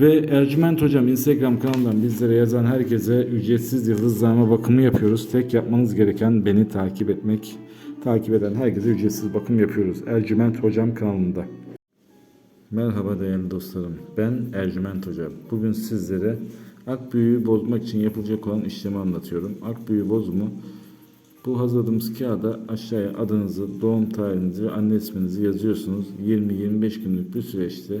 Ve Ercüment Hocam Instagram kanalından bizlere yazan herkese ücretsiz yıldızlama bakımı yapıyoruz. Tek yapmanız gereken beni takip etmek. Takip eden herkese ücretsiz bakım yapıyoruz. Ercüment Hocam kanalında. Merhaba değerli dostlarım. Ben Ercüment Hoca. Bugün sizlere ak büyüğü bozmak için yapılacak olan işlemi anlatıyorum. Ak büyüğü bozumu bu hazırladığımız kağıda aşağıya adınızı, doğum tarihinizi ve anne isminizi yazıyorsunuz. 20-25 günlük bir süreçte